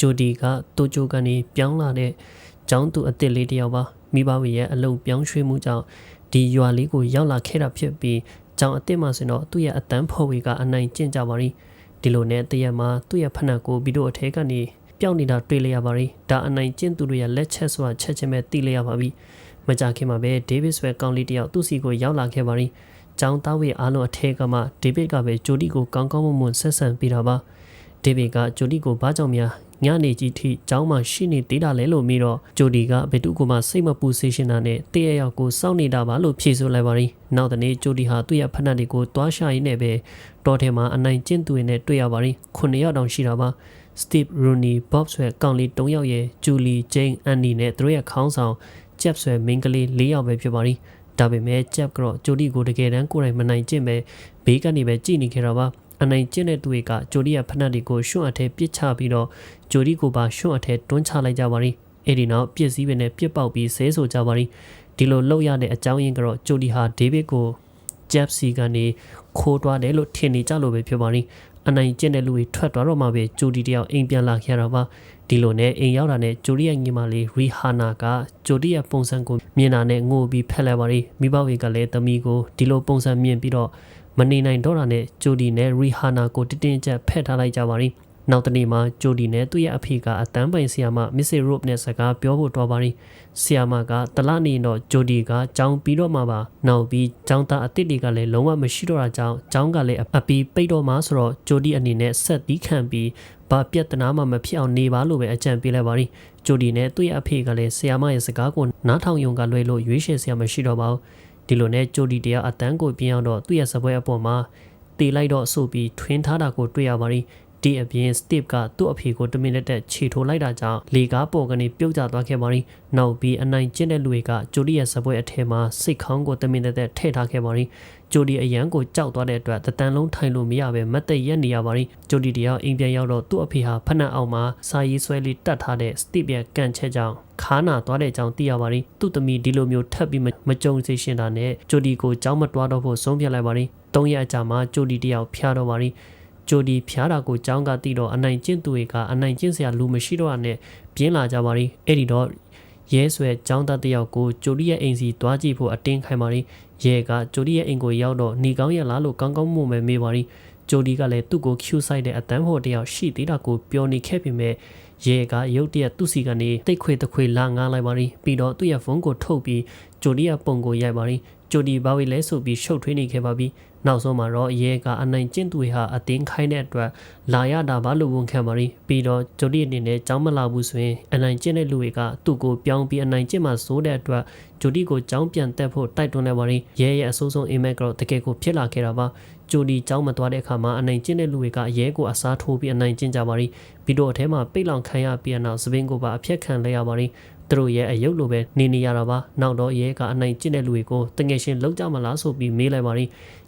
ဂျိုဒီကတိုကျိုကနေပြောင်းလာတဲ့ကျောင်းသူအစ်စ်လေးတစ်ယောက်ပါမိဘဝင်ရဲ့အလုပ်ပြောင်းရွှေ့မှုကြောင့်ဒီရွာလေးကိုရောက်လာခဲ့တာဖြစ်ပြီးကျောင်းအစ်စ်မှာဆိုတော့သူ့ရဲ့အတန်းဖော်ဝေကအနိုင်ကျင့်ကြပါရီဒီလိုနဲ့တရက်မှာသူ့ရဲ့ဖနက်ကိုဗီဒီယိုအထဲကနေပျောက်နေတာတွေ့လျရပါရီဒါအနိုင်ကျင့်သူတွေရဲ့လက်ချက်ဆိုတာချက်ချင်းပဲသိလျရပါပြီမကြခင်မှာပဲဒေးဗစ်ဆွဲကောင်လေးတယောက်သူ့စီကိုရောက်လာခဲ့ပါရီကျောင်းသားဝေအားလုံးအထက်ကမှဒေးဗစ်ကပဲဂျိုဒီကိုကောင်းကောင်းမွန်မွန်ဆက်ဆံပေးတာပါဒေးဗစ်ကဂျိုဒီကိုဘာကြောင့်များ ညနေကြီးထိကျောင်းမှာရှိနေသေးတာလဲလို့မိတော့ဂျိုဒီကဘယ်သူကမှစိတ်မပူစေရှင်တာနဲ့တရရောက်ကိုစောင့်နေတာပါလို့ဖြေဆိုလိုက်ပါရီနောက်တနေ့ဂျိုဒီဟာသူ့ရဲ့ဖက်နှက်တွေကိုတွားရှာရင်းနဲ့ပဲတော်ထဲမှာအနိုင်ကျင့်သူတွေနဲ့တွေ့ရပါရီခုနှစ်ယောက်တောင်ရှိတာပါ Steve Rooney Bob ဆွဲကောင်လေး၃ယောက်ရဲ့ Julie Jane Annie နဲ့သူတို့ရဲ့ခေါင်းဆောင် Jeff ဆွဲမင်းကလေး၄ယောက်ပဲဖြစ်ပါရီဒါပေမဲ့ Jeff ကတော့ဂျိုဒီကိုတကယ်တမ်းကိုယ်တိုင်မနိုင်ကျင့်ပဲဘေးကနေပဲကြည်နေခဲ့တာပါအနိုင်ကျင့်တဲ့သူတွေကဂျိုဒီရဲ့ဖက်နှက်တွေကိုရှွန့်အထဲပစ်ချပြီးတော့ ဂျိုဒီကိုပါရှွန့်အထဲတွန်းချလိုက်ကြပါရီအဲ့ဒီနောက်ပြစ်စည်းပင်နဲ့ပြစ်ပေါက်ပြီးဆဲဆိုကြပါရီဒီလိုလောက်ရတဲ့အကြောင်းရင်းကတော့ဂျိုဒီဟာဒေးဗစ်ကိုဂျက်စီကနေခိုးသွားတယ်လို့ထင်နေကြလို့ပဲဖြစ်ပါရီအနိုင်ကျင့်တဲ့လူတွေထွက်သွားတော့မှပဲဂျိုဒီတယောက်အိမ်ပြန်လာခဲ့တာပါဒီလိုနဲ့အိမ်ရောက်တာနဲ့ဂျိုဒီရဲ့ညီမလေးရီဟာနာကဂျိုဒီရဲ့ပုံစံကိုမြင်တာနဲ့ငိုပြီးဖက်လိုက်ပါရီမိဘတွေကလည်းသမီးကိုဒီလိုပုံစံမြင်ပြီးတော့မနေနိုင်တော့တာနဲ့ဂျိုဒီနဲ့ရီဟာနာကိုတင်းတင်းကြပ်ဖက်ထားလိုက်ကြပါရီ နောက်တနေ့မှာဂျိုဒီနဲ့သူ့ရဲ့အဖေကအတန်းပိုင်ဆီယာမမစ်ဆီရို့နဲ့စကားပြောဖို့တော်ပါရီဆီယာမကတလနေတော့ဂျိုဒီကကြောင်းပြီးတော့မှပါနောက်ပြီးကြောင်းသားအစ်စ်တွေကလည်းလုံးဝမရှိတော့တာကြောင့်ကြောင်းကလည်းအပီပိတ်တော့မှဆိုတော့ဂျိုဒီအနေနဲ့ဆက်ပြီးခံပြီးဘာပြဿနာမှမဖြစ်အောင်နေပါလို့ပဲအကြံပေးလိုက်ပါရီဂျိုဒီနဲ့သူ့ရဲ့အဖေကလည်းဆီယာမရဲ့စကားကိုနားထောင်ယုံကလွဲလို့ရွေးချယ်ဆီယာမရှိတော့ပါဘူးဒီလိုနဲ့ဂျိုဒီတရားအတန်းကိုပြင်းအောင်တော့သူ့ရဲ့စပွဲအပေါ်မှာတေလိုက်တော့ဆိုပြီးထွင်းထားတာကိုတွေ့ရပါရီ ဒီအပြင် Steve ကသူ့အဖေကိုတမင်လက်တက်ခြေထိုးလိုက်တာကြောင့်လေကားပေါ်ကနေပြုတ်ကျသွားခဲ့ပါရီနောက်ပြီးအနိုင်ကျင့်တဲ့လူတွေကဂျိုဒီရဲ့စပွဲအထဲမှာစိတ်ခေါင်းကိုတမင်လက်တက်ထည့်ထားခဲ့ပါရီဂျိုဒီအရန်ကိုကြောက်သွားတဲ့အတွက်တတန်လုံးထိုင်လို့မရပဲမတ်သက်ရက်နေရပါရီဂျိုဒီတရားအိမ်ပြန်ရောက်တော့သူ့အဖေဟာဖက်နှက်အောင်မှာစာရေးဆွဲလေးတတ်ထားတဲ့ Steve ရဲ့ကန်ချက်ကြောင့်ခါနာသွားတဲ့အကြောင်းသိရပါရီသူ့သမီးဒီလိုမျိုးထပ်ပြီးမကြုံစေရှင်တာနဲ့ဂျိုဒီကိုကြောင်းမတွားတော့ဖို့ဆုံးဖြတ်လိုက်ပါရီ၃ရက်အကြာမှာဂျိုဒီတယောက်ဖျားတော့ပါရီ ဂျိုဒီဖျားတာကိုကြောင်းကတိတော့အနိုင်ကျင့်သူတွေကအနိုင်ကျင့်စရာလူမရှိတော့တာနဲ့ပြင်းလာကြပါရီအဲ့ဒီတော့ရဲဆွဲចောင်းသားတယောက်ကိုဂျိုဒီရဲ့အိမ်စီတွားကြည့်ဖို့အတင်းခိုင်းပါရီရဲကဂျိုဒီရဲ့အိမ်ကိုရောက်တော့နေကောင်းရလားလို့ကောင်းကောင်းမွန်ပဲမေးပါရီဂျိုဒီကလည်းသူ့ကို cue ဆိုင်တဲ့အတန်းဖို့တယောက်ရှိသေးတာကိုပြောနေခဲ့ပေမဲ့ရဲကရုတ်တရက်သူ့စီကနေတိတ်ခွေတခွေလာငားလိုက်ပါရီပြီးတော့သူ့ရဲ့ဖုန်းကိုထုတ်ပြီးဂျိုဒီရဲ့ပုံကိုရိုက်ပါရီ ဂျိုဒီဘာဝေလဲဆိုပြီးရှုပ်ထွေးနေခဲ့ပါပြီနောက်ဆုံးမှာတော့ရဲကအနိုင်ကျင့်သူတွေဟာအတင်းခိုင်းတဲ့အတွက်လာရတာပါလို့ဝန်ခံပါရီပြီးတော့ဂျိုဒီအနေနဲ့ကြောင်းမလာဘူးဆိုရင်အနိုင်ကျင့်တဲ့လူတွေကသူ့ကိုပြောင်းပြီးအနိုင်ကျင့်မှစိုးတဲ့အတွက်ဂျိုဒီကိုကြောင်းပြန်တက်ဖို့တိုက်တွန်းလိုက်ပါရီရဲရဲ့အဆိုးဆုံးအိမ်မက်ကတော့တကယ်ကိုဖြစ်လာခဲ့တာပါဂျိုဒီကြောင်းမသွားတဲ့အခါမှာအနိုင်ကျင့်တဲ့လူတွေကရဲကိုအစားထိုးပြီးအနိုင်ကျင့်ကြပါရီဗီဒီယိုအထဲမှာပိတ်လောင်ခံရပြီးနောက်စပင်းကိုပါအပြက်ခံလိုက်ရပါရီ သူတို့ရဲ့အယုတ်လိုပဲနေနေရတာပါနောက်တော့ရဲကအနိုင်ကျင့်တဲ့လူတွေကိုတငယ်ရှင်လောက်ကြမလားဆိုပြီးမေးလိုက်ပါရီ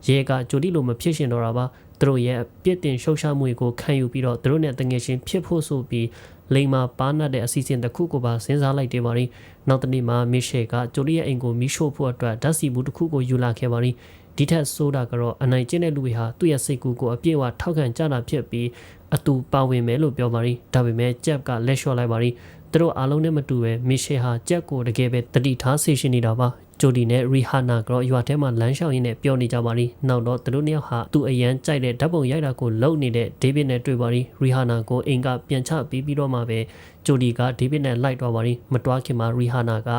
ရဲကကြိုတိလိုမဖြစ်ရှင်တော့တာပါသူတို့ရဲ့ပြစ်တင်ရှုံချမှုကိုခံယူပြီးတော့သူတို့နဲ့တငယ်ရှင်ဖြစ်ဖို့ဆိုပြီးလိန်မာပါနတ်တဲ့အစီအစဉ်တစ်ခုကိုပါစဉ်းစားလိုက်တယ်ပါရီနောက်တနေ့မှာမီရှယ်ကဂျိုလီရဲ့အိမ်ကိုမီးရှို့ဖို့အတွက်ဓာတ်စီဘူးတစ်ခုကိုယူလာခဲ့ပါရီဒီထက်ဆိုးတာကတော့အနိုင်ကျင့်တဲ့လူတွေဟာသူ့ရဲ့စိတ်ကူးကိုအပြည့်အဝထောက်ခံကြတာဖြစ်ပြီးအတူပါဝင်မယ်လို့ပြောပါရီဒါပေမဲ့ဂျက်ကလက်လျှော့လိုက်ပါရီ သူတို့အားလုံးနဲ့မတူပဲမီရှယ်ဟာဂျက်ကိုတကယ်ပဲတတိထားဆေရှင်နေတာပါဂျိုဒီနဲ့ရီဟာနာကတော့ရွာထဲမှာလမ်းလျှောက်ရင်းနဲ့ပြောနေကြပါလိနောက်တော့သူတို့နှစ်ယောက်ဟာသူ့အရန်ကြိုက်တဲ့ဓာတ်ပုံရိုက်တာကိုလုံနေတဲ့ဒေးဗစ်နဲ့တွေ့ပါလိရီဟာနာကိုအိမ်ကပြန်ချပြီးပြီးတော့မှပဲဂျိုဒီကဒေးဗစ်နဲ့လိုက်တော့ပါလိမတွားခင်မှာရီဟာနာက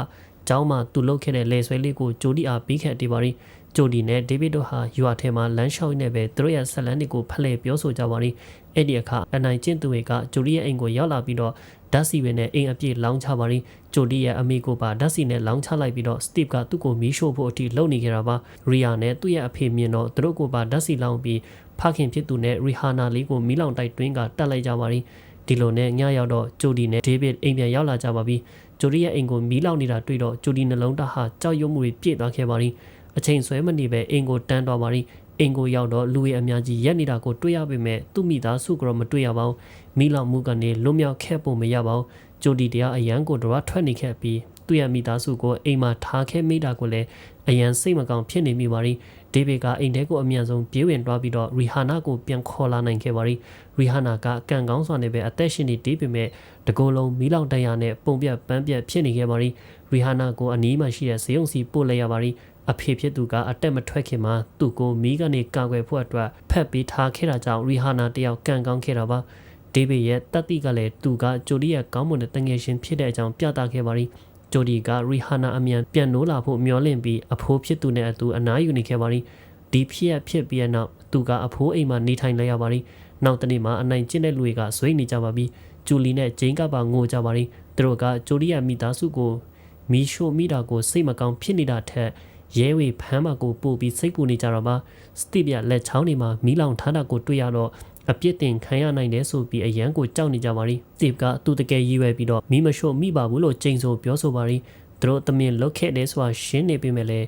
ကျောင်းမှာသူလုပ်ခဲ့တဲ့လေဆွဲလေးကိုဂျိုဒီအားပြီးခဲ့တယ်ပါလိဂျိုဒီနဲ့ဒေးဗစ်တို့ဟာယူအထဲမှာလမ်းလျှောက်နေပဲသူတို့ရဲ့ဆက်လန်းတွေကိုဖလှယ်ပြောဆိုကြပါလိအဲ့ဒီအခါအနိုင်ကျင့်သူတွေကဂျိုဒီရဲ့အိမ်ကိုရောက်လာပြီးတော့ ဓာတ်စီပဲနဲ့အိမ်အပြည့်လောင်းချပါလိဂျိုဒီရဲ့အမေကိုပါဓာတ်စီနဲ့လောင်းချလိုက်ပြီးတော့စတိဗ်ကသူ့ကိုမီးရှို့ဖို့အထိလုပ်နေကြတာပါရီယာနဲ့သူ့ရဲ့အဖေမြင်တော့သူတို့ကိုပါဓာတ်စီလောင်းပြီးဖခင်ဖြစ်သူနဲ့ရီဟာနာလေးကိုမီးလောင်တိုက်တွင်းကတက်လိုက်ကြပါလိဒီလိုနဲ့ညရောက်တော့ဂျိုဒီနဲ့ဒေးဗစ်အိမ်ပြန်ရောက်လာကြပါပြီဂျိုဒီရဲ့အိမ်ကိုမီးလောင်နေတာတွေ့တော့ဂျိုဒီနှလုံးသားဟာကြောက်ရွံ့မှုတွေပြည့်သွားခဲ့ပါလိအချိန်ဆွဲမနေပဲအိမ်ကိုတန်းသွားပါလိအိမ်ကိုရောက်တော့လူတွေအများကြီးရက်နေတာကိုတွေ့ရပေမဲ့သူ့မိသားစုကတော့မတွေ့ရပါဘူးမိလောင်မှုကနေလွတ်မြောက်ခဲ့ပုံမရပါဘူးဂျိုဒီတရားအရန်ကိုတော့ထွက်နေခဲ့ပြီးသူ့ရဲ့မိသားစုကိုအိမ်မှာထားခဲ့မိတာကိုလည်းအရန်စိတ်မကောင်းဖြစ်နေမိပါရီဒေးဗစ်ကအိမ်ထဲကိုအမြန်ဆုံးပြေးဝင်သွားပြီးတော့ရီဟာနာကိုပြန်ခေါ်လာနိုင်ခဲ့ပါရီရီဟာနာကကန်ကောင်းစွာနဲ့ပဲအသက်ရှင်နေတေးပေမဲ့တကိုယ်လုံးမီးလောင်တရားနဲ့ပုံပြတ်ပန်းပြတ်ဖြစ်နေခဲ့ပါရီရီဟာနာကိုအနီးမှာရှိတဲ့ဇေယုံစီပို့လိုက်ရပါရီအဖေဖြစ်သူကအတက်မထွက်ခင်မှာသူ့ကိုမီးကနေကာကွယ်ဖို့အတွက်ဖက်ပေးထားခဲ့တာကြောင့်ရီဟာနာတယောက်ကန်ကောင်းခဲ့တာပါ ဒေးဗစ်ရဲ့တတိကလည်းသူကဂျိုဒီရဲ့ကောင်းမွန်တဲ့တငယ်ရှင်ဖြစ်တဲ့အကြောင်းပြသခဲ့ပါရီဂျိုဒီကရီဟာနာအမြန်ပြန်နိုးလာဖို့မျှော်လင့်ပြီးအဖိုးဖြစ်သူနဲ့အတူအနားယူနေခဲ့ပါရီဒီဖြစ်ရဖြစ်ပြီးနောက်သူကအဖိုးအိမ်မှာနေထိုင်လိုက်ရပါရီနောက်တနေ့မှာအနိုင်ကျင့်တဲ့လူတွေကဇွိနေကြပါပြီဂျူလီနဲ့ဂျိန်းကပါငိုကြပါရီသူတို့ကဂျိုဒီယာမိသားစုကိုမီရှိုမိတာကိုစိတ်မကောင်းဖြစ်နေတာထက်ရဲဝေဖမ်းမကိုပို့ပြီးစိတ်ပူနေကြတော့ပါစတိပြလက်ချောင်းတွေမှာမီးလောင်ထားတာကိုတွေ့ရတော့ အပြစ်တင်ခံရနိုင်တယ်ဆိုပြီးအရန်ကိုကြောက်နေကြပါရီစတိကသူတကယ်ရည်ရွယ်ပြီးတော့မီးမရှို့မိပါဘူးလို့ကြိမ်ဆိုပြောဆိုပါရီသူတို့တမင်လုတ်ခဲ့တယ်ဆိုတာရှင်းနေပြီမဲ့လေ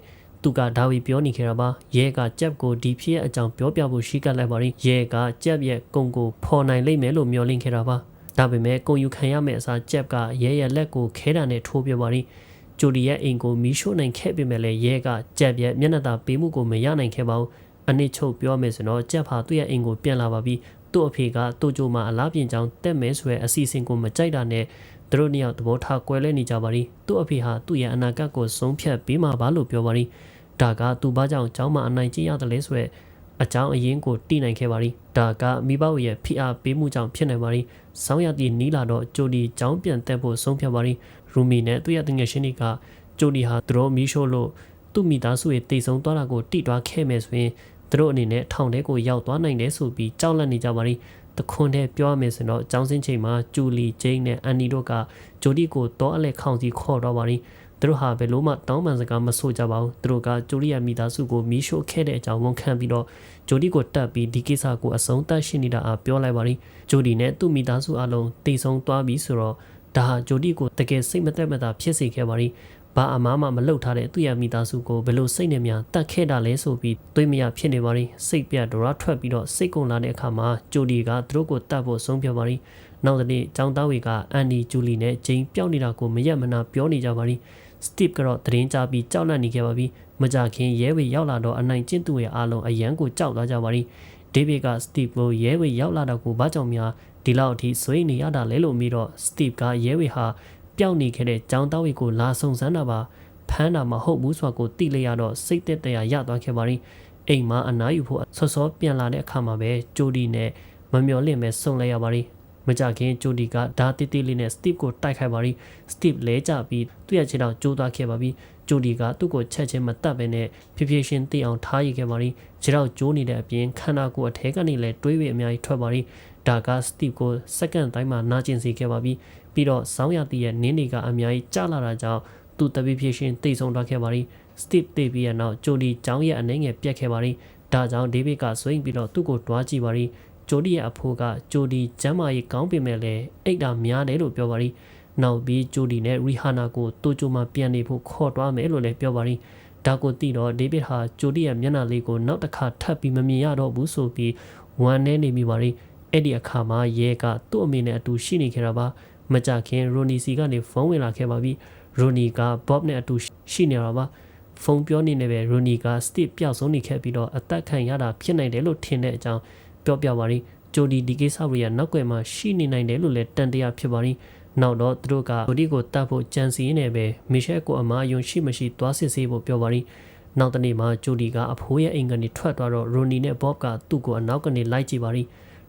သူကဒါဝီပြောနေခဲ့တာပါရဲကကြက်ကိုဒီဖြစ်ရဲ့အကြောင်းပြောပြဖို့ရှိကပ်လိုက်ပါရင်ရဲကကြက်ရဲ့ကုံကိုဖော်နိုင်လိမ့်မယ်လို့မျှော်လင့်ခဲ့တာပါဒါပေမဲ့ကုံယူခံရမယ့်အစားကြက်ကရဲရဲ့လက်ကိုခဲတာနဲ့ထိုးပြပါရင်ဂျိုဒီရဲ့အိမ်ကိုမီးရှို့နိုင်ခဲ့ပေမဲ့လည်းရဲကကြက်ရဲ့မျက်နှာသာပေးမှုကိုမရနိုင်ခဲ့ပါဘူး အနစ်ချုပ်ပြောမယ်ဆိုတော့ကြက်ဖာသူ့ရဲ့အိမ်ကိုပြန်လာပါပြီသူ့အဖေကတူဂျိုမှာအလားပြင်ကြောင်းတက်မဲဆိုတဲ့အစီအစဉ်ကိုမကြိုက်တာနဲ့သူတို့နှစ်ယောက်သဘောထားကွဲလဲနေကြပါရီသူ့အဖေဟာသူ့ရဲ့အနာဂတ်ကိုဆုံးဖြတ်ပေးမှာပါလို့ပြောပါရီဒါကသူဘာကြောင့်ကျောင်းမှာအနိုင်ကျင့်ရတယ်လဲဆိုရက်အကြောင်းအရင်းကိုတိနိုင်ခဲ့ပါရီဒါကမိဘရဲ့ဖိအားပေးမှုကြောင့်ဖြစ်နိုင်ပါရီဆောင်းရည်နီးလာတော့ဂျိုဒီကျောင်းပြန်တက်ဖို့ဆုံးဖြတ်ပါရီရူမီနဲ့သူ့ရဲ့တငယ်ချင်းတွေကဂျိုဒီဟာသူတို့မီးရှို့လို့ သူ့မိသားစုရဲ့တိတ်ဆုံးသွားတာကိုတိတွားခဲ့မယ်ဆိုရင်သူတို့အနေနဲ့ထောင်ထဲကိုရောက်သွားနိုင်တယ်ဆိုပြီးကြောက်လန့်နေကြပါရီတခွန်းတဲ့ပြောရမယ်ဆိုတော့ကျောင်းစင်းချိန်မှာဂျူလီဂျိန်းနဲ့အန်နီတို့ကဂျိုဒီကိုတော့အလဲခေါင်စီခေါ်တော့ပါရီသူတို့ဟာဘယ်လို့မှတောင်းပန်စကားမဆိုကြပါဘူးသူတို့ကဂျိုဒီယာမိသားစုကိုမီးရှို့ခဲ့တဲ့အကြောင်းဝန်ခံပြီးတော့ဂျိုဒီကိုတတ်ပြီးဒီကိစ္စကိုအဆုံးသတ်ရှင်းနေတာအပြောလိုက်ပါရီဂျိုဒီနဲ့သူ့မိသားစုအလုံးတိတ်ဆုံးသွားပြီဆိုတော့ဒါဟာဂျိုဒီကိုတကယ်စိတ်မသက်မသာဖြစ်စေခဲ့ပါရီ ဘာအမားမှမလှုပ်ထားတဲ့သူ့ရဲ့မိသားစုကိုဘယ်လိုစိတ်နဲ့များတတ်ခဲ့တာလဲဆိုပြီးတွေးမရဖြစ်နေပါရီစိတ်ပြတ်ဒရာထွက်ပြီးတော့စိတ်ကုန်လာတဲ့အခါမှာဂျိုဒီကသူတို့ကိုတတ်ဖို့ဆုံးဖြတ်ပါရီနောက်တနေ့ចောင်းသားဝေကအန်ဒီဂျူလီနဲ့ဂျိန်ပျောက်နေတာကိုမရက်မနာပြောနေကြပါရီစတီဗ်ကတော့သတင်းကြားပြီးကြောက်လန့်နေခဲ့ပါပြီမကြခင်ရဲဝေရောက်လာတော့အနိုင်ကျင့်သူရဲ့အားလုံးအယံကိုကြောက်သွားကြပါရီဒေးဗစ်ကစတီဗ်ကိုရဲဝေရောက်လာတော့ကိုဘာကြောင့်များဒီလောက်အထိဆွေးနေရတာလဲလို့မိတော့စတီဗ်ကရဲဝေဟာ ပျောက်နေခဲ့တဲ့ចောင်းသားဝေကိုလာဆုံစမ်းတာပါဖမ်းတာမဟုတ်ဘူးဆိုတာကိုသိလိုက်ရတော့စိတ်သက်သာရသွားခဲ့ပါရီအိမ်မှာအနားယူဖို့ဆော့ဆော့ပြန်လာတဲ့အခါမှာပဲဂျိုဒီနဲ့မမျော်လင့်ပဲဆုံလိုက်ရပါရီမကြခင်ဂျိုဒီကဓာတိတိလေးနဲ့စတီဗ်ကိုတိုက်ခိုက်ပါရီစတီဗ်လဲကျပြီးသူ့ရဲ့ခြေထောက်ကျိုးသွားခဲ့ပါပြီ ဂျိုဒီကသူ့ကိုချက်ချင်းမတတ်ပဲနဲ့ဖြည်းဖြည်းချင်းသိအောင်ထားရခဲ့ပါရီခြေထောက်ကျိုးနေတဲ့အပြင်ခန္ဓာကိုယ်အထဲကနေလည်းတွေးပြီးအများကြီးထွက်ပါရီဒါကစတီဗ်ကိုစက္ကန့်တိုင်းမှာနာကျင်စေခဲ့ပါပြီပြီးတော့ဆောင်းရတီရဲ့နင်းတွေကအများကြီးကျလာတာကြောင့်သူတပိဖြည်းချင်းသိဆုံးသွားခဲ့ပါရီစတီဗ်သိပြီးရနောက်ဂျိုဒီကျောင်းရဲ့အနေငယ်ပြတ်ခဲ့ပါရီဒါကြောင့်ဒေးဗစ်ကဆွိမ့်ပြီးတော့သူ့ကိုတွားကြည့်ပါရီဂျိုဒီရဲ့အဖိုးကဂျိုဒီကျမ်းမာရေးကောင်းပေမဲ့လည်းအိတ်တာများတယ်လို့ပြောပါရီ နောက်ပြီးဂျိုဒီနဲ့ရီဟာနာကိုတိုကျိုမှာပြန်နေဖို့ခေါ်တွားမယ်လို့လည်းပြောပါရီဒါကိုသိတော့ဒေးဗစ်ဟာဂျိုဒီရဲ့မျက်နှာလေးကိုနောက်တစ်ခါထပ်ပြီးမမြင်ရတော့ဘူးဆိုပြီးဝမ်းနေနေမိပါရီအဲ့ဒီအခါမှာရဲကသူ့အမေနဲ့အတူရှိနေခဲ့တာပါမကြခင်ရိုနီစီကနေဖုန်းဝင်လာခဲ့ပါပြီရိုနီကဘော့နဲ့အတူရှိနေတာပါဖုန်းပြောနေနေပဲရိုနီကစတစ်ပျောက်ဆုံးနေခဲ့ပြီးတော့အသက်ခံရတာဖြစ်နိုင်တယ်လို့ထင်တဲ့အကြောင်းပြောပြပါရီဂျိုဒီဒီကိစ္စတွေကနောက်ွယ်မှာရှိနေနိုင်တယ်လို့လည်းတန်တရားဖြစ်ပါရီ နောက်တော့သူတို့ကဂျိုဒီကိုတတ်ဖို့ကြံစီနေပဲမီရှယ်ကိုအမားယုံရှိမရှိသွားစစ်ဆေးဖို့ပြောပါရီနောက်တနေ့မှာဂျိုဒီကအဖိုးရဲ့အိမ်ကနေထွက်သွားတော့ရိုနီနဲ့ဘော့ကသူ့ကိုအနောက်ကနေလိုက်ကြည့်ပါရီ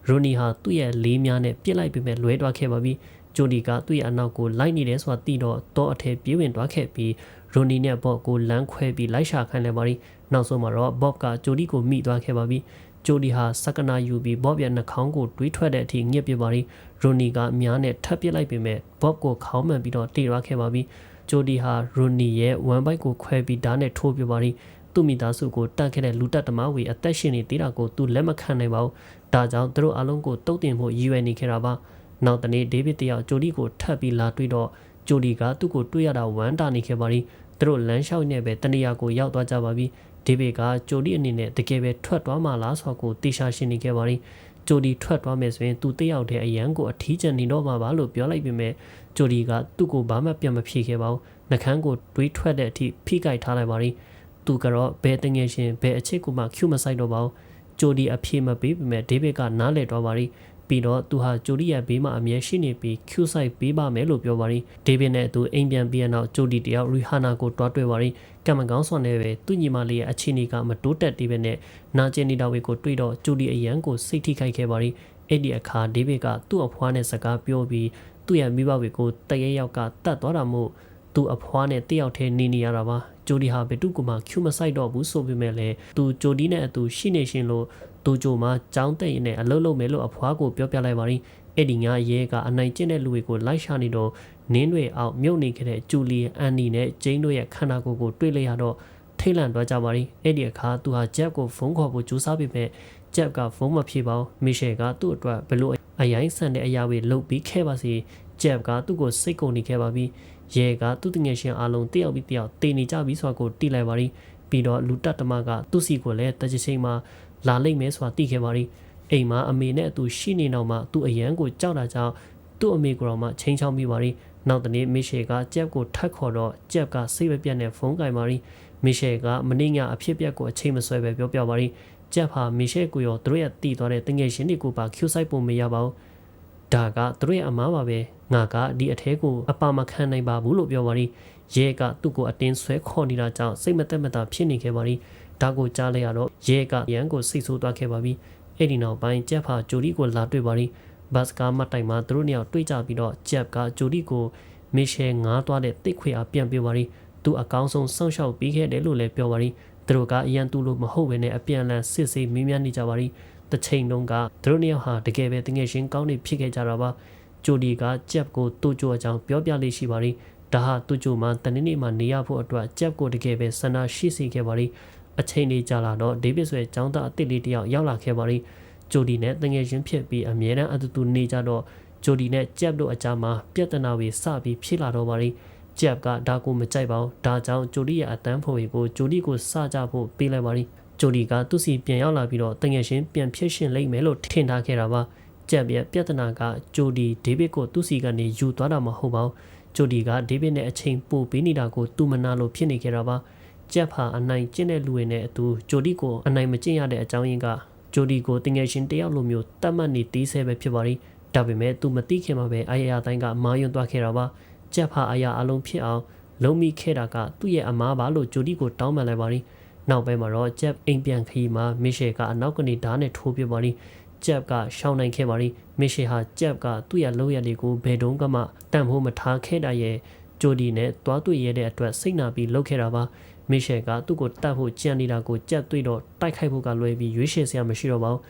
ရိုနီဟာသူ့ရဲ့လေးများနဲ့ပြစ်လိုက်ပြီးမဲ့လွဲသွားခဲ့ပါပြီဂျိုဒီကသူ့ရဲ့အနောက်ကိုလိုက်နေတယ်ဆိုတာသိတော့တော့အထည်ပြေးဝင်သွားခဲ့ပြီးရိုနီနဲ့ဘော့ကိုလမ်းခွဲပြီးလိုက်ရှာခိုင်းလိုက်ပါရီနောက်ဆုံးမှာတော့ဘော့ကဂျိုဒီကိုမိသွားခဲ့ပါပြီ ဂျိုဒီဟာစက္ကနာယူပြီးဘော့ရဲ့နှာခေါင်းကိုတွေးထွက်တဲ့အထိညှစ်ပြပါရီရိုနီကအများနဲ့ထပ်ပစ်လိုက်ပေမဲ့ဘော့ကိုခေါင်းမှန်ပြီးတော့တေရခဲ့ပါပြီဂျိုဒီဟာရိုနီရဲ့ဝမ်ဘိုက်ကိုခွဲပြီးဓာတ်နဲ့ထိုးပြပါရီသူ့မိသားစုကိုတတ်ခဲ့တဲ့လူတက်သမားဝေအသက်ရှင်နေသေးတာကိုသူလက်မခံနိုင်ပါဘူး။ဒါကြောင့်သူတို့အလုံးကိုတုတ်တင်ဖို့ရည်ရွယ်နေခဲ့တာပါ။နောက်တနေ့ဒေးဗစ်တယောက်ဂျိုဒီကိုထပ်ပြီးလာတွေ့တော့ ဂျိုဒီကသူ့ကိုတွေ့ရတာဝမ်းတာနေခဲ့ပါရီ။သူတို့လမ်းလျှောက်နေပဲတနေရာကိုရောက်သွားကြပါပြီ။ဒေးဗစ်ကဂျိုဒီအနေနဲ့တကယ်ပဲထွက်သွားမှလားဆိုကိုတေရှာရှင်းနေခဲ့ပါရီ။ဂျိုဒီထွက်သွားမယ်ဆိုရင်သူတယောက်တည်းအရန်ကိုအထီးကျန်နေတော့မှာပါလို့ပြောလိုက်ပေမဲ့ဂျိုဒီကသူ့ကိုဘာမှပြန်မဖြေခဲ့ပါဘူး။နှကန်းကိုတွေးထွက်တဲ့အထိဖိကြိုက်ထားလိုက်ပါရီ။ဒသူကတော့ဘယ်တငယ်ရှင်ဘယ်အချစ်ကိုမှ Q မဆိုင်တော့ပါဘူးဂျိုဒီအဖြေမပေးပေမဲ့ဒေးဗစ်ကနားလည်တော့ပါရီ ပြီးတော့သူဟာဂျိုဒီရဲ့ဘေးမှာအမြဲရှိနေပြီး Q ဆိုင်ပေးပါမယ်လို့ပြောပါရီဒေးဗစ်နဲ့သူအိမ်ပြန်ပြီးနောက်ဂျိုဒီတယောက်ရီဟာနာကိုတွားတွေ့ပါရီကံမကောင်းစွာနဲ့ပဲသူ့ညီမလေးရဲ့အခြေအနေကမတိုးတက်သေးပဲနဲ့နာကျင်နေတာဝေကိုတွေ့တော့ဂျိုဒီအရန်ကိုစိတ်ထိခိုက်ခဲ့ပါရီအဲ့ဒီအခါဒေးဗစ်ကသူ့အဖွားနဲ့စကားပြောပြီးသူ့ရဲ့မိဘတွေကိုတရေရောက်ကတတ်သွားတာမို့သူ့အဖွားနဲ့တယောက်တည်းနေနေရတာပါဂျိုဒီဟာဘယ်သူကမှ Q မဆိုင်တော့ဘူးဆိုပေမဲ့လည်းသူဂျိုဒီနဲ့အတူရှိနေရှင်လို့ သူဂျိုမှာကြောင်းတက်ရင်နဲ့အလုပ်လုပ်မယ်လို့အဖွားကိုပြောပြလိုက်ပါရီအဲ့ဒီငါရဲကအနိုင်ကျင့်တဲ့လူတွေကိုလိုက်ရှာနေတော့နင်းတွေအောက်မြုပ်နေခဲ့တဲ့ဂျူလီအန်နီနဲ့ဂျိန်းတို့ရဲ့ခန္ဓာကိုယ်ကိုတွေ့လိုက်ရတော့ထိတ်လန့်သွားကြပါရီအဲ့ဒီအခါသူဟာဂျက်ကိုဖုန်းခေါ်ဖို့ကြိုးစားပေမဲ့ဂျက်ကဖုန်းမဖြေပါဘူးမီရှယ်ကသူ့အတွက်ဘလို့အရင်ဆန်တဲ့အရာတွေလုပ်ပြီးခဲ့ပါစီဂျက်ကသူ့ကိုစိတ်ကုန်နေခဲ့ပါပြီရဲကသူ့တငယ်ရှင်အားလုံးတယောက်ပြီးတယောက်တေနေကြပြီးဆိုတာကိုတိလိုက်ပါရီပြီးတော့လူတက်တမကသူ့စီကိုလည်းတချချိန်မှာ လာလိမ့်မယ်ဆိုတာသိခဲ့ပါရီအိမ်မှာအမေနဲ့အတူရှိနေတော့မှသူ့အရန်ကိုကြောက်တာကြောင့်သူ့အမေကိုတော့မှချင်းချောင်းမိပါရီနောက်တနေ့မီရှယ်ကဂျက်ကိုထပ်ခေါ်တော့ဂျက်ကစိတ်မပြတ်နဲ့ဖုန်းကင်ပါရီမီရှယ်ကမနေ့ညအဖြစ်ပြက်ကိုအချိန်မဆွဲပဲပြောပြပါရီဂျက်ဟာမီရှယ်ကိုရောသူတို့ရဲ့တည်သွားတဲ့တငယ်ရှင်တွေကိုပါကျူဆိုင်ပုံမရပါဘူးဒါကသူတို့ရဲ့အမားပါပဲငါကဒီအထဲကိုအပါမခံနိုင်ပါဘူးလို့ပြောပါရီရဲကသူ့ကိုအတင်းဆွဲခေါ်နေတာကြောင့်စိတ်မသက်မသာဖြစ်နေခဲ့ပါရီ ဒါကိုကြားလိုက်ရတော့ရဲကရန်ကိုစိတ်ဆိုးသွားခဲ့ပါပြီအဲ့ဒီနောက်ပိုင်းဂျက်ဟာဂျိုဒီကိုလာတွေ့ပါရီဘတ်စကားမတ်တိုင်မှာသူတို့နှစ်ယောက်တွေ့ကြပြီးတော့ဂျက်ကဂျိုဒီကိုမီရှယ်ငားသွားတဲ့တိတ်ခွေအားပြန်ပြပါရီသူအကောင်းဆုံးစောင့်ရှောက်ပြီးခဲ့တယ်လို့လည်းပြောပါရီသူတို့ကအရန်တူလို့မဟုတ်ဘဲနဲ့အပြန်အလှန်စစ်ဆေးမင်းများနေကြပါရီတစ်ချိန်လုံးကသူတို့နှစ်ယောက်ဟာတကယ်ပဲတငယ်ချင်းကောင်းနေဖြစ်ခဲ့ကြတာပါဂျိုဒီကဂျက်ကိုတူဂျိုအကြောင်းပြောပြလေးရှိပါရီဒါဟာတူဂျိုမှာတနေ့နေ့မှာနေရဖို့အတွက်ဂျက်ကိုတကယ်ပဲဆန္ဒရှိစေခဲ့ပါရီ အချိန်လေးကြာလာတော့ဒေးဗစ်ဆွဲចောင်းသားအစ်စ်လေးတယောက်ရောက်လာခဲ့ပါရီဂျိုဒီနဲ့တငယ်ချင်းဖြစ်ပြီးအမြဲတမ်းအတူတူနေကြတော့ဂျိုဒီနဲ့ဂျက်တို့အကြားမှာပြဿနာတွေစပြီးဖြစ်လာတော့ပါရီဂျက်ကဒါကိုမကြိုက်ပါဘူးဒါကြောင့်ဂျိုဒီရဲ့အတန်းဖို့ကိုဂျိုဒီကိုစကြဖို့ပေးလိုက်ပါရီဂျိုဒီကသူ့စီပြန်ရောက်လာပြီးတော့တငယ်ချင်းပြန်ဖြစ်ရှင်လိမ့်မယ်လို့ထင်ထားခဲ့တာပါဂျက်ရဲ့ပြဿနာကဂျိုဒီဒေးဗစ်ကိုသူ့စီကနေယူသွားတာမဟုတ်ပါဘူးဂျိုဒီကဒေးဗစ်နဲ့အချိန်ပိုပေးနေတာကိုသူမနာလို့ဖြစ်နေခဲ့တာပါ ဂျက်ဖာအနိုင်ကျင့်တဲ့လူတွေနဲ့အတူဂျိုဒီကိုအနိုင်မကျင့်ရတဲ့အကြောင်းရင်းကဂျိုဒီကိုတငယ်ချင်းတယောက်လိုမျိုးတတ်မှတ်နေတီးဆဲပဲဖြစ်ပါလိမ့်ဒါပေမဲ့သူမသိခင်မှာပဲအာရယာတိုင်းကမာယွန်းသွားခဲ့တာပါဂျက်ဖာအာရအလုံးဖြစ်အောင်လုံးမိခဲ့တာကသူ့ရဲ့အမားပါလို့ဂျိုဒီကိုတောင်းပန်လိုက်ပါလိမ့်နောက်ပိုင်းမှာတော့ဂျက်အိမ်ပြန်ခရီးမှာမစ်ရှယ်ကအနောက်ကနေဓာတ်နဲ့ထိုးပြပါလိမ့်ဂျက်ကရှောင်းနိုင်ခဲ့ပါလိမ့်မစ်ရှယ်ဟာဂျက်ကသူ့ရဲ့လောက်ရလေးကိုဘယ်တုန်းကမှတန့်ဖို့မထားခဲ့တာရဲ့ဂျိုဒီနဲ့တွားတွေ့ရတဲ့အတွက်စိတ်နာပြီးလှုပ်ခဲ့တာပါ မစ်ရှယ်ကသူ့ကိုတတ်ဖို့ကြံနေတာကိုကြက်တွေ့တော့တိုက်ခိုက်ဖို့ကလွယ်ပြီးရွေးချယ်စရာမရှိတော့ပါဘူး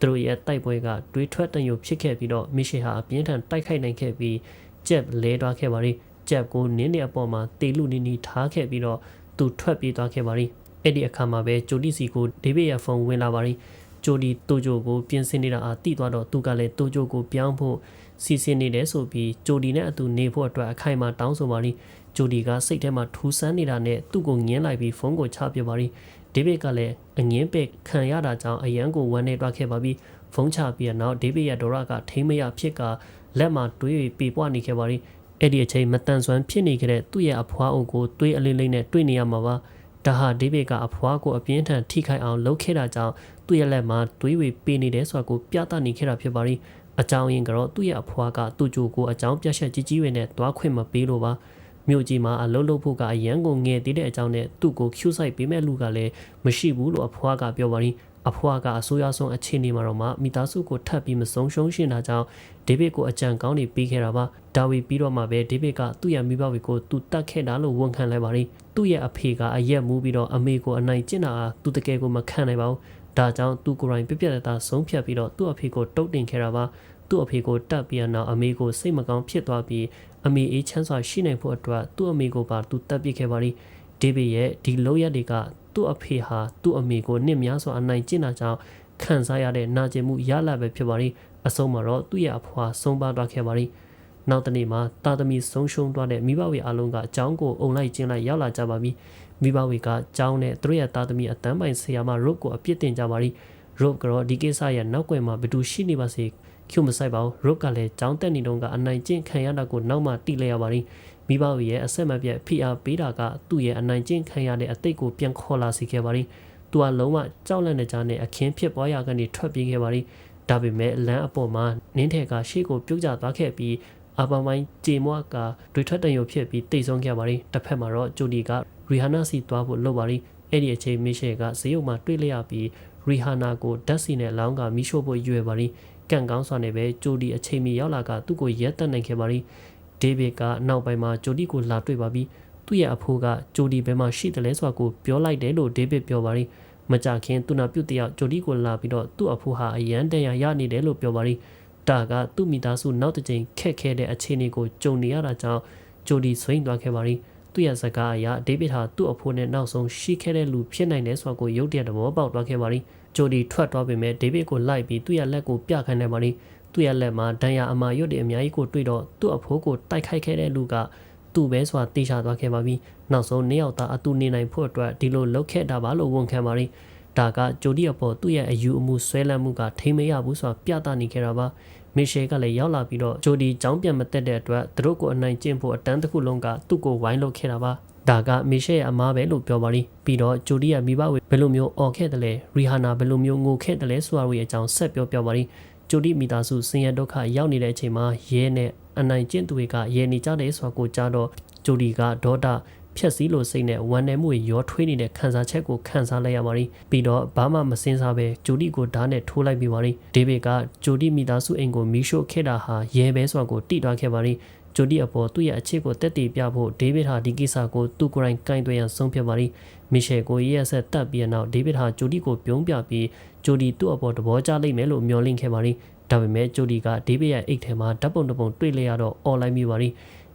သူတို့ရဲ့တိုက်ပွဲကတွေးထွက်တန်ရုပ်ဖြစ်ခဲ့ပြီးတော့မစ်ရှယ်ဟာအပြင်းထန်တိုက်ခိုက်နိုင်ခဲ့ပြီးဂျက်လဲသွားခဲ့ပါလိမ့်ဂျက်ကိုနင်းတဲ့အပေါ်မှာတေလူနီနီထားခဲ့ပြီးတော့သူထွက်ပြေးသွားခဲ့ပါလိမ့်အဲ့ဒီအခါမှာပဲဂျိုဒီစီကိုဒေးဗစ်ရဲ့ဖုန်းဝင်လာပါလိမ့်ဂျိုဒီတိုဂျိုကိုပြင်ဆင်နေတာအာတိသွားတော့သူကလည်းတိုဂျိုကိုပြောင်းဖို့စီစဉ်နေတယ်ဆိုပြီးဂျိုဒီနဲ့အတူနေဖို့အတွက်အခိုင်အမာတောင်းဆိုပါလိမ့် ဂျိုဒီကစိတ်ထဲမှာထူဆန်းနေတာနဲ့သူ့ကိုငင်းလိုက်ပြီးဖုန်းကိုချပြပါလိမ့်ဒေးဗစ်ကလည်းအငင်းပက်ခံရတာကြောင့်အရန်ကိုဝမ်းနေသွားခဲ့ပါပြီဖုန်းချပြီးတော့ဒေးဗစ်ရဲ့ဒေါရကထိမရဖြစ်ကလက်မှာတွေးပြီးပေပွားနေခဲ့ပါလိမ့်အဲ့ဒီအချိန်မတန်ဆွမ်းဖြစ်နေကြတဲ့သူ့ရဲ့အဖွားအုပ်ကိုတွေးအလေးလေးနဲ့တွေးနေရမှာပါဒါဟာဒေးဗစ်ကအဖွားကိုအပြင်းထန်ထိခိုက်အောင်လုပ်ခဲ့တာကြောင့်သူ့ရဲ့လက်မှာတွေးဝေပေးနေတယ်ဆိုတာကိုပြသနေခဲ့တာဖြစ်ပါလိမ့်အကြောင်းရင်းကတော့သူ့ရဲ့အဖွားကသူ့ကြိုကိုအကြောင်းပြချက်ကြီးကြီးတွေနဲ့တွားခွင့်မပေးလို့ပါ မြို့ကြီးမှာအလုပ်လုပ်ဖို့ကအရန်ကိုငယ်သေးတဲ့အကြောင်းနဲ့သူ့ကိုကျူးဆိုင်ပေးမဲ့လူကလည်းမရှိဘူးလို့အဖွားကပြောပါလိမ့်အဖွားကအဆိုးရဆုံးအခြေအနေမှာတော့မှမိသားစုကိုထပ်ပြီးမဆုံးရှုံးရှင်တာကြောင့်ဒေးဗစ်ကိုအကြံကောင်းနေပြီးခဲ့တာပါဒါဝီပြီးတော့မှပဲဒေးဗစ်ကသူ့ရဲ့မိဘတွေကိုသူတတ်ခဲ့တာလို့ဝန်ခံလိုက်ပါလိမ့်သူ့ရဲ့အဖေကအရက်မူးပြီးတော့အမေကိုအနိုင်ကျင့်တာသူတကယ်ကိုမခံနိုင်ပါဘူးဒါကြောင့်သူကိုယ်တိုင်ပြပြတသားဆုံးဖြတ်ပြီးတော့သူ့အဖေကိုတုတ်တင်ခဲ့တာပါ သူ့အဖေကိုတတ်ပြီးနောက်အမေကိုစိတ်မကောင်းဖြစ်သွားပြီးအမေအေးချမ်းစွာရှိနိုင်ဖို့အတွက်သူ့အမေကိုပါသူတတ်ပစ်ခဲ့ပါလိမ့်ဒေးဗစ်ရဲ့ဒီလောက်ရက်တွေကသူ့အဖေဟာသူ့အမေကိုနှစ်များစွာအနိုင်ကျင့်တာကြောင့်ခံစားရတဲ့နာကျင်မှုရလာပဲဖြစ်ပါလိမ့်အဆုံးမှာတော့သူ့ရဲ့အဖွာဆုံးပါသွားခဲ့ပါလိမ့်နောက်တနေ့မှာတာသမီဆုံးရှုံးသွားတဲ့မိဘဝေအားလုံးကအကြောင်းကိုအုံလိုက်ကျင်းလိုက်ရောက်လာကြပါပြီမိဘဝေကအကြောင်းနဲ့သူတို့ရဲ့တာသမီအတန်းပိုင်ဆရာမရုပ်ကိုအပြစ်တင်ကြပါလိမ့်ရုပ်ကတော့ဒီကိစ္စရဲ့နောက်ွယ်မှာဘယ်သူရှိနေပါစေ ကျူမဆိုင်ပါဘူးရုတ်ကလည်းကြောင်းတက်နေတော့ကအနိုင်ကျင့်ခံရတာကိုနောက်မှတိလိုက်ရပါလိမိဘရဲ့အဆက်မပြတ်ဖိအားပေးတာကသူ့ရဲ့အနိုင်ကျင့်ခံရတဲ့အတိတ်ကိုပြန်ခေါ်လာစေခဲ့ပါလိသူကလုံးဝကြောက်လန့်နေကြတဲ့အခင်းဖြစ်ပွားရာကနေထွက်ပြေးခဲ့ပါလိဒါပေမဲ့လမ်းအပေါ်မှာနင်းထဲကရှေ့ကိုပြုတ်ကျသွားခဲ့ပြီးအပမိုင်းဂျေမွားကတွေထွက်တန်ရုံဖြစ်ပြီးတိတ်ဆုံးခဲ့ပါလိတစ်ဖက်မှာတော့ဂျိုဒီကရီဟာနာစီသွားဖို့လုပ်ပါလိအဲ့ဒီအချိန်မီရှယ်ကဈေးရုံမှာတွေ့လိုက်ရပြီးရီဟာနာကိုဓာတ်စီနဲ့လောင်းကမီးရှို့ဖို့ရွယ်ပါလိ ကန့်ကောင်းစွာနဲ့ပဲဂျိုဒီအချိန်မီရောက်လာကသူ့ကိုရက်တက်နိုင်ခဲ့ပါလိဒေးဗစ်ကနောက်ပိုင်းမှာဂျိုဒီကိုလာတွေ့ပါပြီးသူ့ရဲ့အဖိုးကဂျိုဒီဘယ်မှာရှိတယ်လဲဆိုတာကိုပြောလိုက်တယ်လို့ဒေးဗစ်ပြောပါလိမကြခင်သူနာပြုတ်တယောက်ဂျိုဒီကိုလာပြီးတော့သူ့အဖိုးဟာအရန်တန်ရရနေတယ်လို့ပြောပါလိတာကသူ့မိသားစုနောက်တစ်ချိန်ခက်ခဲတဲ့အခြေအနေကိုကြုံနေရတာကြောင့်ဂျိုဒီဆွိန်သွားခဲ့ပါလိသူ့ရဲ့စကားအရဒေးဗစ်ဟာသူ့အဖိုးနဲ့နောက်ဆုံးရှိခဲ့တဲ့လူဖြစ်နိုင်တယ်ဆိုတာကိုရုတ်တရက်သဘောပေါက်သွားခဲ့ပါလိ ဂျိုဒီထွက်သွားပေမဲ့ဒေးဗစ်ကိုလိုက်ပြီးသူ့ရဲ့လက်ကိုပြခိုင်းနေပါလိသူ့ရဲ့လက်မှာဒဏ်ရာအမာရွတ်တွေအများကြီးကိုတွေ့တော့သူ့အဖိုးကိုတိုက်ခိုက်ခဲ့တဲ့လူကသူ့ပဲဆိုတာတေချာသွားခဲ့ပါပြီနောက်ဆုံးနှစ်ယောက်သားအတူနေနိုင်ဖို့အတွက်ဒီလိုလုပ်ခဲ့တာပါလို့ဝန်ခံပါလိဒါကဂျိုဒီအပေါ်သူ့ရဲ့အယူအမှုဆွဲလန်းမှုကထိမရဘူးဆိုတာပြသနေခဲ့တာပါမီရှယ်ကလည်းရောက်လာပြီးတော့ဂျိုဒီကြောင်းပြန်မတက်တဲ့အတွက်သူတို့ကိုအနိုင်ကျင့်ဖို့အတန်းတစ်ခုလုံးကသူ့ကိုဝိုင်းလုပ်ခဲ့တာပါ ဒါကမီရှယ်ရဲ့အမားပဲလို့ပြောပါလိပြီးတော့ဂျိုဒီရဲ့မိဘဝဘယ်လိုမျိုးអော်ခဲ့တယ်လဲရီဟာနာဘယ်လိုမျိုးငိုခဲ့တယ်လဲဆိုတာရဲ့အကြောင်းဆက်ပြောပြပါလိဂျိုဒီမိသားစုဆင်းရဲဒုက္ခရောက်နေတဲ့အချိန်မှာရဲနဲ့အနိုင်ကျင့်သူတွေကရဲနေကြတယ်ဆိုတာကိုကြားတော့ဂျိုဒီကဒေါတာဖြက်စည်းလို့စိတ်နဲ့ဝမ်းနည်းမှုရောထွေးနေတဲ့ခံစားချက်ကိုခံစားလိုက်ရပါလိပြီးတော့ဘာမှမစင်စားပဲဂျိုဒီကိုဓာတ်နဲ့ထိုးလိုက်ပြီးပါလိဒေးဗစ်ကဂျိုဒီမိသားစုအိမ်ကိုမီးရှို့ခဲ့တာဟာရဲပဲဆိုတာကိုတိသွားခဲ့ပါလိ ဂျိုဒီအပေါ်သူ့ရဲ့အချစ်ကိုတက်တည်ပြဖို့ဒေးဗစ်ဟာဒီကိစ္စကိုသူ့ကိုယ်တိုင်ကင်သွင်းရန်ဆုံးဖြတ်ပါလိမီရှယ်ကိုရဲ့ဆက်တက်ပြီးနောက်ဒေးဗစ်ဟာဂျိုဒီကိုပြုံးပြပြီးဂျိုဒီသူ့အပေါ်သဘောကျလိမ့်မယ်လို့မျှော်လင့်ခဲ့ပါလိဒါပေမဲ့ဂျိုဒီကဒေးဗစ်ရဲ့အိတ်ထဲမှာဓာတ်ပုံတစ်ပုံတွေ့လိုက်ရတော့អော်လိုက်မိပါလိ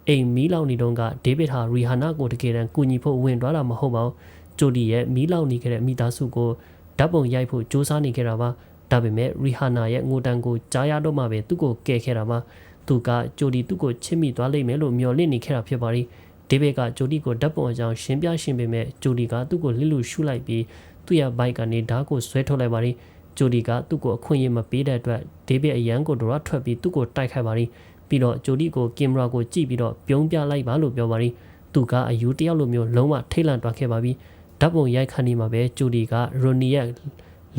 အိမ်မီးလောင်နေတုန်းကဒေးဗစ်ဟာရီဟာနာကိုတကယ်တမ်းကူညီဖို့ဝင်သွားတာမဟုတ်ပါဘူးဂျိုဒီရဲ့မီးလောင်နေခဲ့တဲ့မိသားစုကိုဓာတ်ပုံရိုက်ဖို့စ조사နေခဲ့တာပါဒါပေမဲ့ရီဟာနာရဲ့ငိုတန်ကိုကြားရတော့မှပဲသူ့ကိုကယ်ခဲ့တာပါ သူကဂျိုဒီသူ့ကိုချစ်မိသွားလိမ့်မယ်လို့မျှော်လင့်နေခဲ့တာဖြစ်ပါလိဒေးဗစ်ကဂျိုဒီကိုဓာတ်ပုံအကြောင်းရှင်းပြရှင်းပေမဲ့ဂျိုဒီကသူ့ကိုလှစ်လူရှုလိုက်ပြီးသူ့ရဲ့ဘိုက်ကနေဓာတ်ကိုဆွဲထုတ်လိုက်ပါလိဂျိုဒီကသူ့ကိုအခွင့်အရေးမပေးတဲ့အတွက်ဒေးဗစ်အရန်ကိုဒရထွက်ပြီးသူ့ကိုတိုက်ခိုက်ပါလိပြီးတော့ဂျိုဒီကိုကင်မရာကိုကြည့်ပြီးတော့ပြုံးပြလိုက်ပါလို့ပြောပါလိသူကအယူတယောက်လိုမျိုးလုံးဝထိတ်လန့်သွားခဲ့ပါပြီဓာတ်ပုံရိုက်ခန်းနေမှာပဲဂျိုဒီကရိုနီရဲ့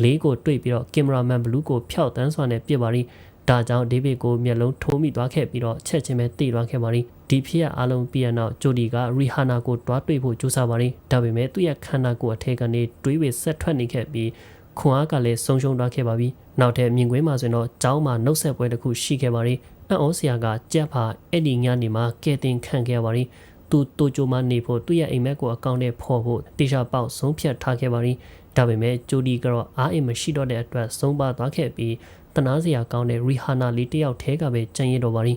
လေးကိုတွေ့ပြီးတော့ကင်မရာမန်ဘလူးကိုဖျောက်တန်းစွာနဲ့ပြစ်ပါလိ ဒါကြောင့်ဒေးဗစ်ကိုမျက်လုံးထိုးမိသွားခဲ့ပြီးတော့ချက်ချင်းပဲတိသွားခဲ့ပါလိဒီဖြစ်ရအားလုံးပြီးရနောက်ဂျိုဒီကရီဟာနာကိုတွားတွေ့ဖို့ကြိုးစားပါလိဒါပေမဲ့သူ့ရဲ့ခန္ဓာကိုယ်အထက်ကနေတွေးဝေဆက်ထွက်နေခဲ့ပြီးခွန်အားကလည်းဆုံးရှုံးသွားခဲ့ပါပြီနောက်ထပ်မြင်ကွင်းမှာဆိုတော့ကျောင်းမှာနှုတ်ဆက်ပွဲတစ်ခုရှိခဲ့ပါလိအံ့ဩစရာကကြက်ဖာအဲ့ဒီညနေမှာကဲတင်ခံခဲ့ပါလိသူတိုဂျိုမနေဖို့သူ့ရဲ့အိမ်မက်ကိုအကောင့်နဲ့ဖော်ဖို့တေချာပေါက်ဆုံးဖြတ်ထားခဲ့ပါလိဒါပေမဲ့ဂျိုဒီကတော့အားအိမ်မရှိတော့တဲ့အတွက်ဆုံးပါသွားခဲ့ပြီး တနာစရာကောင်းတဲ့ရီဟာနာလေးတယောက်ထဲကပဲကြံရတော့ပါလိ